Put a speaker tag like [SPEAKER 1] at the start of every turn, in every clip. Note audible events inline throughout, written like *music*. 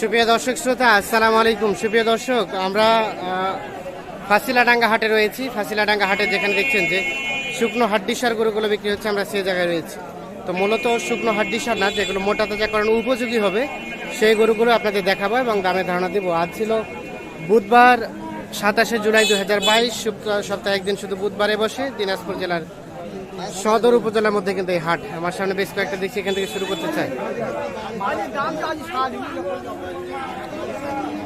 [SPEAKER 1] সুপ্রিয় দর্শক শ্রোতা, আসসালামু আলাইকুম। সুপ্রিয় দর্শক, আমরা ফাসিলাডাঙ্গা হাটে রয়েছি। ফাসিলাডাঙ্গা হাটে যেখানে দেখছেন যে শুকনো হাড্ডিসার গরুগুলো বিক্রি হচ্ছে, আমরা সেই জায়গায় রয়েছি। তো মূলত শুকনো হাড্ডিসার না, যেগুলো মোটা তাজাকরণ উপযোগী হবে, সেই গরুগুলো আপনাদের দেখাবো এবং দামে ধারণা দিব। আজ ছিল বুধবার সাতাশে জুলাই দু হাজার বাইশ সপ্তাহে একদিন শুধু বুধবারে বসে, দিনাজপুর জেলার সদর উপজেলার মধ্যে কিন্তু এই হাট। আমার সামনে বেশ কয়েকটা দেখছি এখান থেকে শুরু করতে চাই।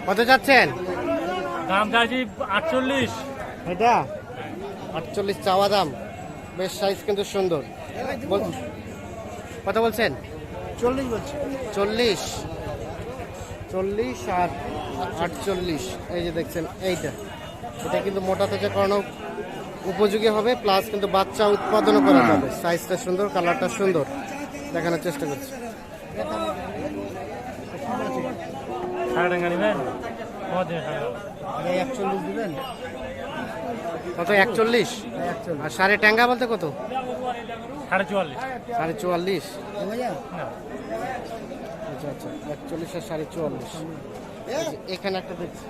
[SPEAKER 1] কত যাচ্ছেন?
[SPEAKER 2] দাম চাইছি আটচল্লিশ।
[SPEAKER 1] এটা? আটচল্লিশ চাওয়া দাম। বেশ সাইজ কিন্তু সুন্দর। কত বলছেন?
[SPEAKER 3] চল্লিশ বলছি।
[SPEAKER 1] চল্লিশ। চল্লিশ আর আটচল্লিশ। এই যে দেখছেন এইটা। এটা কিন্তু মোটা থেকে করানো উপযোগী হবে প্লাস কিন্তু বাচ্চা উৎপাদনও করা যাবে। সাইজটা সুন্দর কালারটা সুন্দর। দেখানোর চেষ্টা করছি।
[SPEAKER 2] কত
[SPEAKER 3] একচল্লিশ
[SPEAKER 1] আর সাড়ে ট্যাঙ্গা বলতে কত?
[SPEAKER 2] সাড়ে চুয়াল্লিশ।
[SPEAKER 1] সাড়ে চুয়াল্লিশ। আচ্ছা আচ্ছা একচল্লিশ আর সাড়ে চুয়াল্লিশ। এখানে একটা দেখছি।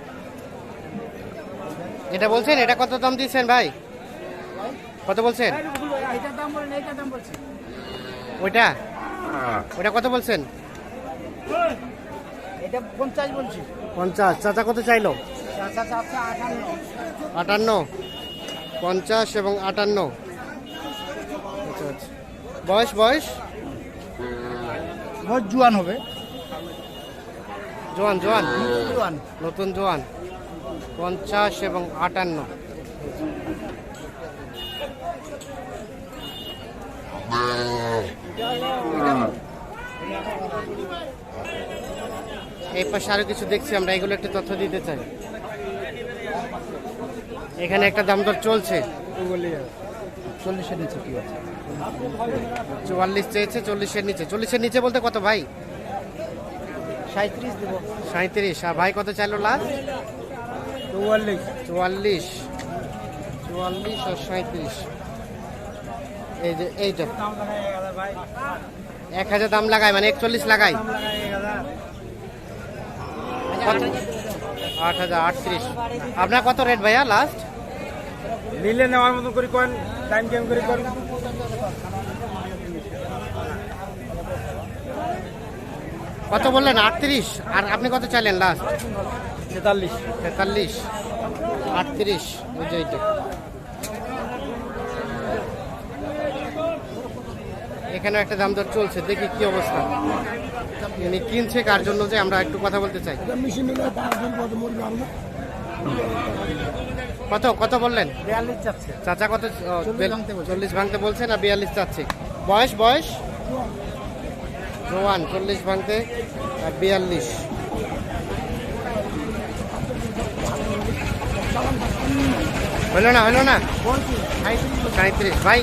[SPEAKER 1] এটা বলছেন এটা কত দাম দিয়েছেন ভাই? কত বলছেন? ওইটা? ওইটা কত বলছেন?
[SPEAKER 3] পঞ্চাশ।
[SPEAKER 1] চাচা কত চাইলো? আটান্ন। পঞ্চাশ এবং আটান্ন। বয়স বয়স?
[SPEAKER 3] বহুত জুয়ান হবে।
[SPEAKER 1] জোয়ান জোয়ান?
[SPEAKER 3] জুয়ান।
[SPEAKER 1] নতুন জোয়ান। পঞ্চাশ এবং আটান্ন। এই পাশে আরও কিছু দেখছি আমরা এগুলো একটু তথ্য দিতে চাই। এখানে একটা দাম দর চলছে।
[SPEAKER 3] চল্লিশের নিচে কি আছে?
[SPEAKER 1] চুয়াল্লিশ চেয়েছে চল্লিশের নিচে। চল্লিশের নিচে বলতে কত ভাই?
[SPEAKER 3] সাঁত্রিশ দেবো।
[SPEAKER 1] সাঁত্রিশ আর ভাই কত চাইলো লাস্ট
[SPEAKER 3] চৌয়াল্লিশ।
[SPEAKER 1] চুয়াল্লিশ। চুয়াল্লিশ আর সাঁত্রিশ এই যে এইটা এক হাজার দাম লাগায় মানে একচল্লিশ লাগাই কত? আট হাজার আটত্রিশ। আপনার কত রেট ভাইয়া লাস্ট
[SPEAKER 2] নিলে নেওয়ার মতো করে করেন টাইম টাইম করে করেন।
[SPEAKER 1] কত বললেন? আটত্রিশ। আর আপনি কত চাইলেন লাস্ট
[SPEAKER 2] তেতাল্লিশ।
[SPEAKER 1] তেতাল্লিশ। আটত্রিশ যে এইটা। এখানে একটা দাম দর চলছে দেখি কি অবস্থা। ইনি কিনছে কার জন্য যে আমরা একটু কথা বলতে চাই। কত কত বললেন? চাচা কত
[SPEAKER 3] চল্লিশ ভাঙতে বলছে।
[SPEAKER 1] চল্লিশ না বিয়াল্লিশ চাচ্ছে? বয়স বয়স? জোয়ান চল্লিশ ভাঙতে আর বিয়াল্লিশ। হলো না হলো না?
[SPEAKER 3] সাঁত্রিশ
[SPEAKER 1] ভাই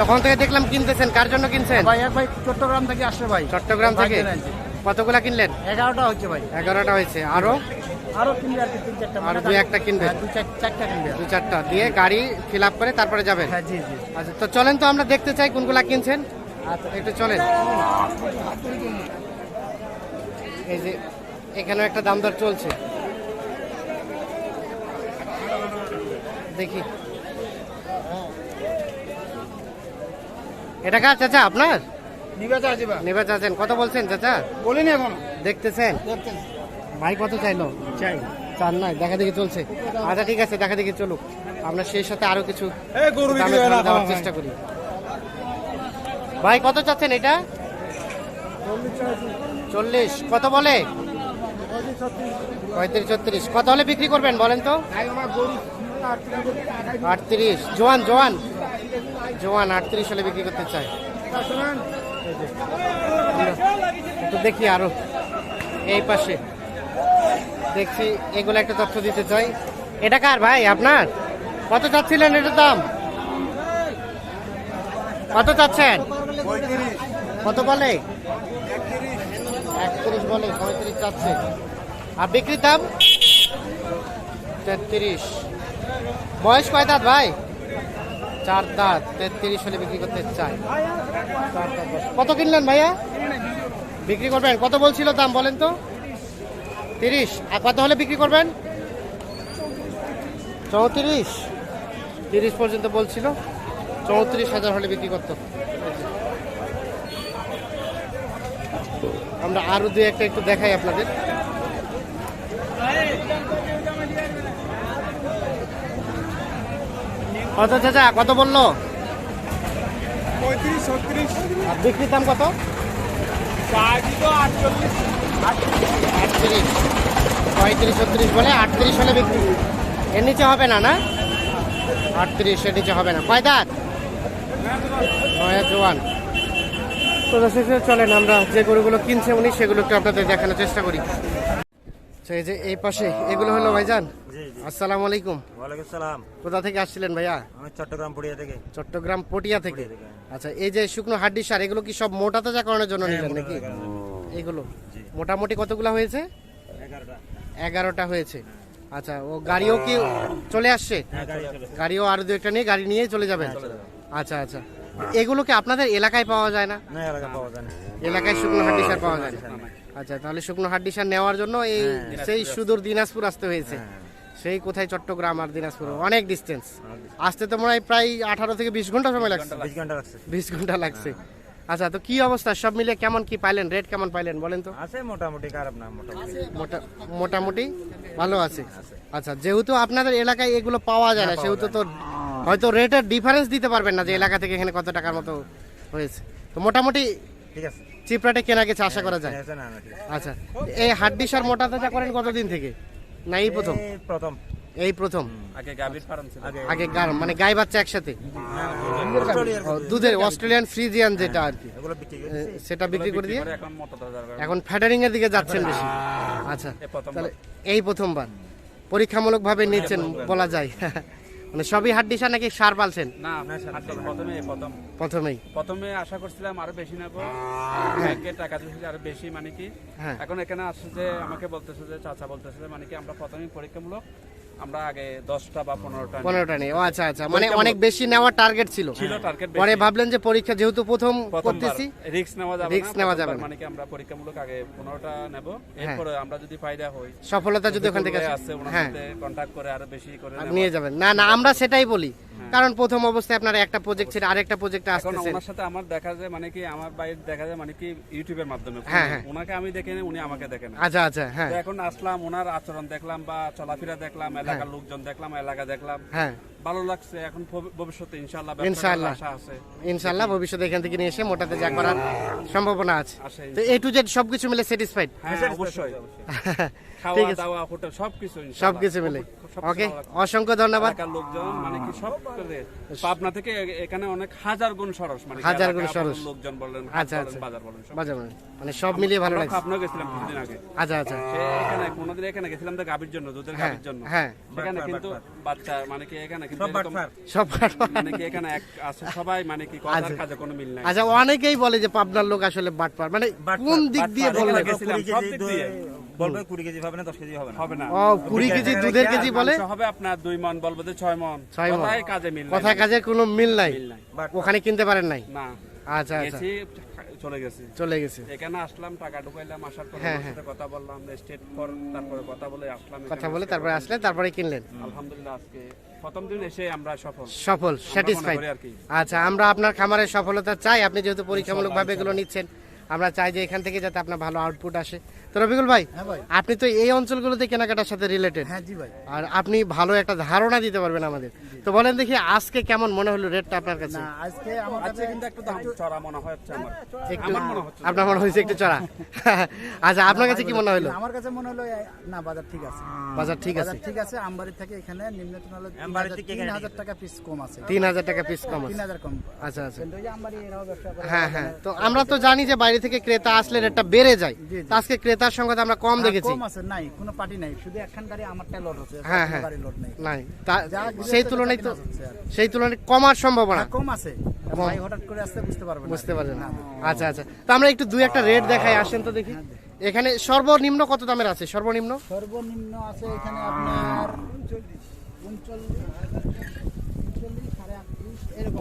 [SPEAKER 1] তখন থেকে দেখলাম কিনতেছেন কার জন্য কিনছেন?
[SPEAKER 3] ভাই এক ভাই চট্টগ্রাম থেকে আসছে ভাই।
[SPEAKER 1] চট্টগ্রাম থেকে? কতগুলা কিনলেন?
[SPEAKER 3] এগারোটা হচ্ছে ভাই।
[SPEAKER 1] এগারোটা হয়েছে। আরও?
[SPEAKER 3] আরও কিনবে আর তিন চারটা।
[SPEAKER 1] আর দুই একটা কিনবে।
[SPEAKER 3] হ্যাঁ, দুই চারটা কিনবে।
[SPEAKER 1] দু চারটা। দিয়ে গাড়ি ফিল আপ করে তারপরে যাবেন?
[SPEAKER 3] হ্যাঁ জি জি।
[SPEAKER 1] আচ্ছা তো চলেন তো আমরা দেখতে চাই কোনগুলা কিনছেন।
[SPEAKER 3] আচ্ছা
[SPEAKER 1] একটু চলেন। এই যে এখানে একটা দাম দর চলছে। দেখি। এটা কার চাচা আপনার?
[SPEAKER 3] নিবে
[SPEAKER 1] চাচ্ছেন কত বলছেন চাচা?
[SPEAKER 3] বলিনি এখন।
[SPEAKER 1] দেখতেছেন? ভাই কত চাইলো?
[SPEAKER 3] চাই।
[SPEAKER 1] চার নয় দেখা দেখি চলছে। আচ্ছা ঠিক আছে দেখা দেখি চলুক। আমরা সেই সাথে আরও কিছু দেওয়ার চেষ্টা করি। ভাই কত চাচ্ছেন এটা? চল্লিশ কত বলে? পঁয়ত্রিশ ছত্রিশ। কত হলে বিক্রি করবেন বলেন তো? আটত্রিশ। জোয়ান জোয়ান। জোয়ান আটত্রিশ হলে বিক্রি করতে চাই একটু দেখি আরও। এই পাশে। দেখছি, এগুলো একটা তথ্য দিতে চাই। এটা কার ভাই, আপনার? কত চাচ্ছিলেন এটার দাম? কত চাচ্ছেন? কত বলে? একত্রিশ বলে, পঁয়ত্রিশ চাচ্ছে। আর বিক্রির দাম? তেত্রিশ। বয়স কয় দাঁত ভাই? চার দাঁত, তেত্রিশ হলে বিক্রি করতে চাই। কত কিনলেন ভাইয়া? বিক্রি করবেন। কত বলছিল দাম বলেন তো? তিরিশ। আর কত হলে বিক্রি করবেন? চৌত্রিশ। তিরিশ পর্যন্ত বলছিল। চৌত্রিশ হাজার হলে বিক্রি করতো। আমরা আরও দু একটা একটু দেখাই আপনাদের। কত চাচা কত বলল?
[SPEAKER 3] পঁয়ত্রিশ ছত্রিশ।
[SPEAKER 1] আর বিক্রির দাম কত?
[SPEAKER 3] আটচল্লিশ।
[SPEAKER 1] পঁয়ত্রিশ ছত্রিশ বলে আটত্রিশ হলে বিক্রি। এর নিচে হবে না না? আটত্রিশ এর নিচে হবে না। কয় দাঁত? নয় জোয়ান। তো চলেন আমরা যে গরুগুলো কিনছে উনি সেগুলো একটু আপনাদের দেখানোর চেষ্টা করি। তো এই যে এই পাশে এগুলো হলো ভাইজান? আসসালামু আলাইকুম।
[SPEAKER 2] ওয়ালাইকুম সালাম।
[SPEAKER 1] কোথা থেকে আসছিলেন ভাইয়া?
[SPEAKER 2] আমি চট্টগ্রাম পুড়িয়া থেকে।
[SPEAKER 1] চট্টগ্রাম পটিয়া থেকে। আচ্ছা এই যে শুকনো হাড্ডি সার এগুলো কি সব মোটা তাজা করানোর জন্য নিলেন নাকি? এগুলো? মোটামুটি কতগুলো হয়েছে?
[SPEAKER 2] এগারোটা।
[SPEAKER 1] হয়েছে। আচ্ছা ও গাড়িও কি চলে আসছে?
[SPEAKER 2] হ্যাঁ
[SPEAKER 1] গাড়িও আরও দু একটা নিয়ে গাড়ি নিয়ে চলে যাবেন? আচ্ছা আচ্ছা। এগুলো কি আপনাদের এলাকায় পাওয়া যায় না?
[SPEAKER 2] না পাওয়া যায় না।
[SPEAKER 1] এলাকায় শুকনো হাড্ডি সার পাওয়া যায় না। আচ্ছা তাহলে শুকনো হাড্ডি সার নেওয়ার জন্য এই সেই সুদূর দিনাজপুর আসতে হয়েছে। সেই কোথায়? চট্টগ্রাম আর দিনাজপুর। অনেক ডিস্টেন্স আসতে তো মনে হয় প্রায় আঠারো থেকে বিশ ঘণ্টা সময় লাগছে।
[SPEAKER 2] বিশ ঘণ্টা লাগছে।
[SPEAKER 1] বিশ ঘণ্টা লাগছে। আচ্ছা তো কি অবস্থা? সব মিলে কেমন কি পাইলেন? রেট কেমন পাইলেন? বলেন তো।
[SPEAKER 2] আছে মোটামুটি খারাপ না মোটামুটি।
[SPEAKER 1] মোটা মোটামুটি ভালো আছে। আচ্ছা যেহেতু আপনাদের এলাকায় এগুলো পাওয়া যায় না সেহেতু তো হয়তো রেটের ডিফারেন্স দিতে পারবেন না যে এলাকা থেকে এখানে কত টাকার মতো হয়েছে। তো মোটামুটি
[SPEAKER 2] ঠিক আছে।
[SPEAKER 1] চিপ রেটে কেনা গেছে আশা করা যায়?
[SPEAKER 2] আছে না না ঠিক আছে।
[SPEAKER 1] আচ্ছা। এই হাড্ডি সার মোটা তাজা করেন কতদিন থেকে? না এই প্রথম?
[SPEAKER 2] এই প্রথম।
[SPEAKER 1] এই প্রথম?
[SPEAKER 2] আগে গাভীর ফার্ম ছিল। আগে
[SPEAKER 1] আগে গার মানে গাই বাচ্চা একসাথে? দুধের অস্ট্রেলিয়ান ফ্রিজিয়ান যেটা আর কি। সেটা বিক্রি করে দিয়ে
[SPEAKER 2] এখন মোটা তাজা
[SPEAKER 1] এখন ফ্যাটারিং এর দিকে যাচ্ছেন বেশি। আচ্ছা। তাহলে এই প্রথমবার। পরীক্ষামূলক ভাবে নিচ্ছেন বলা যায়। মানে সবই হাড্ডি সার নাকি সার পালছেন?
[SPEAKER 4] না প্রথমে প্রথম।
[SPEAKER 1] প্রথমেই।
[SPEAKER 4] প্রথমে আশা করছিলাম আরও বেশি নেব। ব্যাংকে টাকা দিয়েছি আরও বেশি মানে কি?
[SPEAKER 1] হ্যাঁ।
[SPEAKER 4] এখন এখানে আসছে যে আমাকে বলতেছে যে চাচা বলতেছে মানে কি আমরা প্রথমে পরীক্ষামূলক আমরা আগে দশটা বা পনেরোটা নিই।
[SPEAKER 1] পনেরোটা নেই। ও আচ্ছা আচ্ছা। মানে অনেক বেশি নেওয়ার টার্গেট ছিল।
[SPEAKER 4] ছিল টার্গেট
[SPEAKER 1] পরে ভাবলেন যে পরীক্ষা যেহেতু প্রথম করতেছি
[SPEAKER 4] রিস্ক নেওয়া যাবে
[SPEAKER 1] Risk নেওয়া যাবে
[SPEAKER 4] মানে কি আমরা পরীক্ষামূলক আগে পনেরোটা নেব। এরপরে আমরা যদি ফায়দা হই
[SPEAKER 1] সফলতা যদি ওখান থেকে আসে।
[SPEAKER 4] ওনার
[SPEAKER 1] হ্যাঁ।
[SPEAKER 4] সাথে কন্ট্যাক্ট করে আরও বেশি করে
[SPEAKER 1] আর নিয়ে যাবেন। না না আমরা সেটাই বলি।
[SPEAKER 4] হ্যাঁ।
[SPEAKER 1] কারণ প্রথম অবস্থায় আপনার একটা প্রজেক্ট ছিল আরেকটা প্রজেক্টে আসতেছে।
[SPEAKER 4] ওনার সাথে আমার দেখা যায় মানে কি আমার বাইরে দেখা যায় মানে কি ইউটিউবের মাধ্যমে।
[SPEAKER 1] হ্যাঁ, হ্যাঁ।
[SPEAKER 4] ওনাকে আমি দেখে উনি আমাকে দেখেন
[SPEAKER 1] আচ্ছা আচ্ছা হ্যাঁ।
[SPEAKER 4] এখন আসলাম ওনার আচরণ দেখলাম বা চলাফেরা দেখলাম এলাকার লোকজন দেখলাম এলাকা দেখলাম।
[SPEAKER 1] হ্যাঁ।
[SPEAKER 4] ভালো লাগছে এখন ভবিষ্যতে ইনশাল্লাহ ব্যবসা
[SPEAKER 1] ইনশাআল্লাহ।
[SPEAKER 4] আছে।
[SPEAKER 1] ইনশাল্লাহ ভবিষ্যতে এখান থেকে নিয়ে এসে মোটাতে যা করার সম্ভাবনা আছে। তো এ টু জেড সবকিছু মিলে স্যাটিসফাইড
[SPEAKER 4] অবশ্যই। *laughs* খাওয়া দাওয়া হোটেল সবকিছু
[SPEAKER 1] সবকিছু মিলে। ওকে। অসংখ্য ধন্যবাদ।
[SPEAKER 4] লোকজন মানে কি সব পাবনা থেকে এখানে অনেক হাজার গুণ সরস মানে
[SPEAKER 1] হাজার গুণ সরস।
[SPEAKER 4] লোকজন বলেন
[SPEAKER 1] আচ্ছা, আচ্ছা।
[SPEAKER 4] বাজার বলেন
[SPEAKER 1] বাজার মানে মানে সব মিলিয়ে ভালো লাগছে।
[SPEAKER 4] পাবনা গেছিলাম কিছুদিন আগে।
[SPEAKER 1] আচ্ছা আচ্ছা।
[SPEAKER 4] এখানে কোনোদিন এখানে গেছিলাম তো গাভীর জন্য দুধের
[SPEAKER 1] হ্যাঁ
[SPEAKER 4] গাভীর জন্য।
[SPEAKER 1] হ্যাঁ।
[SPEAKER 4] সেখানে কিন্তু বাচ্চা মানে কি এখানে
[SPEAKER 2] সব
[SPEAKER 4] মানে কি এখানে এক আছে সবাই মানে কি কথার কাজে কোনো মিল নাই।
[SPEAKER 1] আচ্ছা অনেকেই বলে যে পাবনার লোক আসলে বাটপার মানে কোন দিক দিয়ে বললে।
[SPEAKER 2] বলবে কেজি হবে না দশ কেজি হবে না।
[SPEAKER 4] হবে না।
[SPEAKER 1] ও কুড়ি কেজি দুধের কেজি বলে?
[SPEAKER 4] হবে আপনার দুই মন বলব যে মন। কথায় কাজে মিল নাই।
[SPEAKER 1] কোনো মিল নাই? ওখানে কিনতে পারেন নাই?
[SPEAKER 4] না।
[SPEAKER 1] আচ্ছা আচ্ছা।
[SPEAKER 4] চলে গেছি।
[SPEAKER 1] চলে গেছে।
[SPEAKER 4] এখানে আসলাম টাকা ঢুকাইলাম আসার পর
[SPEAKER 1] হ্যাঁ,
[SPEAKER 4] ওনার কথা বললাম স্টেট ফর তারপরে কথা বলে আসলাম
[SPEAKER 1] কথা বলে তারপরে আসলে তারপরে কিনলেন?
[SPEAKER 4] আলহামদুলিল্লাহ আজকে প্রথম দিন এসে আমরা সফল।
[SPEAKER 1] সফল স্যাটিসফাইড। আচ্ছা আমরা আপনার খামারের সফলতা চাই। আপনি যেহেতু পরীক্ষামূলক ভাবে এগুলো নিচ্ছেন আমরা চাই যে এখান থেকে যাতে আপনার ভালো আউটপুট আসে। তো রবিকুল ভাই
[SPEAKER 3] হ্যাঁ
[SPEAKER 1] আপনি তো এই অঞ্চলগুলোতে কেনাকাটার সাথে রিলেটেড
[SPEAKER 3] হ্যাঁ জি ভাই।
[SPEAKER 1] আর আপনি ভালো একটা ধারণা দিতে পারবেন আমাদের। তো বলেন দেখি আজকে কেমন মনে হলো রেটটা আপনার কাছে?
[SPEAKER 3] আজকে আমার কাছে
[SPEAKER 4] কিন্তু একটু দাম চড়া মনে হচ্ছে আমার।
[SPEAKER 1] একটু
[SPEAKER 4] আমার মনে হচ্ছে
[SPEAKER 1] আপনার মনে হয়েছে একটু চড়া? *laughs* আচ্ছা আপনার কাছে কি মনে হলো?
[SPEAKER 3] আমার কাছে মনে হলো না বাজার ঠিক আছে।
[SPEAKER 1] বাজার ঠিক আছে।
[SPEAKER 3] ঠিক আছে আমবাড়ি থেকে এখানে নিম্নতম হলো
[SPEAKER 2] আমবাড়ি থেকে
[SPEAKER 3] তিন
[SPEAKER 2] এখানে
[SPEAKER 3] হাজার টাকা পিস কম আছে।
[SPEAKER 1] তিন হাজার টাকা পিস কম
[SPEAKER 3] তিন
[SPEAKER 1] আছে
[SPEAKER 3] হাজার কম।
[SPEAKER 1] আচ্ছা আচ্ছা।
[SPEAKER 3] কিন্তু আমবাড়ি এরাও ব্যবসা করে।
[SPEAKER 1] হ্যাঁ হ্যাঁ। তো আমরা তো জানি যে বাইরে থেকে ক্রেতা আসলে রেটটা বেড়ে যায়।
[SPEAKER 3] জি, জি।
[SPEAKER 1] ক্রেতার সংখ্যা তো আমরা কম
[SPEAKER 3] হ্যাঁ,
[SPEAKER 1] দেখেছি।
[SPEAKER 3] কম আছে নাই কোনো পার্টি নাই শুধু একখান গাড়ি হচ্ছে
[SPEAKER 1] হ্যাঁ, হ্যাঁ।
[SPEAKER 3] লোড নেই।
[SPEAKER 1] নাই সেই তুলনায় তো। সেই তুলনায় কমার সম্ভাবনা।
[SPEAKER 3] হ্যাঁ, কম আছে। ভাই হঠাৎ করে আসতে বুঝতে পারবেন না।
[SPEAKER 1] বুঝতে
[SPEAKER 3] হ্যাঁ,
[SPEAKER 1] আচ্ছা আচ্ছা। তো আমরা একটু দুই একটা রেট দেখাই আসেন তো দেখি। এখানে সর্বনিম্ন কত দামের আছে? সর্বনিম্ন?
[SPEAKER 3] সর্বনিম্ন আছে এখানে আপনার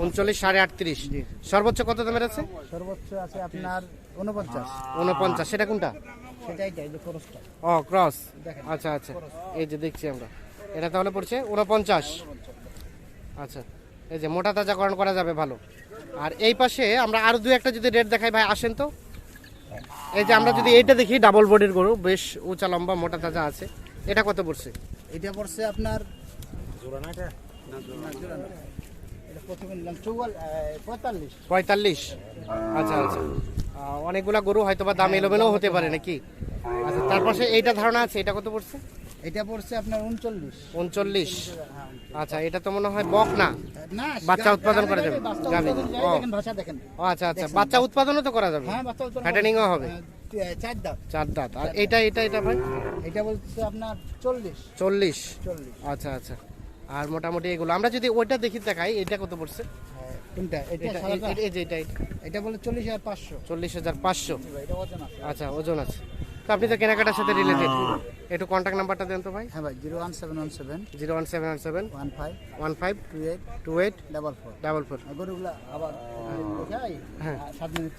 [SPEAKER 3] উনচল্লিশ সাড়ে আটত্রিশ।
[SPEAKER 1] সর্বোচ্চ কত দামের আছে?
[SPEAKER 3] সর্বোচ্চ আছে আপনার উনপঞ্চাশ
[SPEAKER 1] উনপঞ্চাশ সেটা কোনটা?
[SPEAKER 3] সেটাই যে
[SPEAKER 1] ও ক্রস আচ্ছা আচ্ছা। এই যে দেখছি আমরা। এটা তাহলে পড়ছে উনপঞ্চাশ আচ্ছা। এই যে মোটা তাজাকরণ করা যাবে ভালো। আর এই পাশে আমরা আরও দু একটা যদি রেট দেখাই ভাই আসেন তো। এই যে আমরা যদি এইটা দেখি ডাবল বডির গরু বেশ উঁচা লম্বা মোটা তাজা আছে। এটা কত পড়ছে?
[SPEAKER 3] এটা পড়ছে আপনার পঁয়তাল্লিশ।
[SPEAKER 1] পঁয়তাল্লিশ। আচ্ছা আচ্ছা। অনেকগুলা গরু হয়তো বা দাম এলোমেলো হতে পারে নাকি? আচ্ছা তার পাশে এইটা ধারণা আছে এটা কত পড়ছে?
[SPEAKER 3] এটা পড়ছে আপনার উনচল্লিশ।
[SPEAKER 1] উনচল্লিশ। আচ্ছা এটা তো মনে হয় বক না? বাচ্চা উৎপাদন করা যাবে? যাবে, ও। আচ্ছা আচ্ছা। বাচ্চা উৎপাদনও তো করা যাবে?
[SPEAKER 3] হ্যাঁ বাচ্চা উৎপাদন
[SPEAKER 1] Fattening ও হবে?
[SPEAKER 3] হ্যাঁ, চার দাঁত।
[SPEAKER 1] চার দাঁত। আর এটা এটা এটা ভাই?
[SPEAKER 3] এটা বলছে আপনার চল্লিশ।
[SPEAKER 1] চল্লিশ? আচ্ছা আচ্ছা। আর মোটামুটি এগুলো। আমরা যদি ওইটা দেখি দেখাই এটা কত পড়ছে?
[SPEAKER 3] হ্যাঁ, কোনটা? এটা
[SPEAKER 1] এটা এই- এই যে এটা এটা।
[SPEAKER 3] এটা বলে চল্লিশ হাজার পাঁচশো।
[SPEAKER 1] চল্লিশ হাজার পাঁচশো?
[SPEAKER 3] এটা ওজন আছে।
[SPEAKER 1] আচ্ছা ওজন আছে। তো আপনি তো কেনাকাটার সাথে রিলেটেড একটু কন্ট্যাক্ট নাম্বারটা দেন তো ভাই।
[SPEAKER 3] হ্যাঁ ভাই zero one seven one seven
[SPEAKER 1] zero one seven one seven.
[SPEAKER 3] One five
[SPEAKER 1] one five.
[SPEAKER 3] Two eight
[SPEAKER 1] two eight.
[SPEAKER 3] Double four.
[SPEAKER 1] Double four.
[SPEAKER 3] গরুগুলা আবার দেখাই?
[SPEAKER 1] হ্যাঁ।
[SPEAKER 3] সাত মিনিট।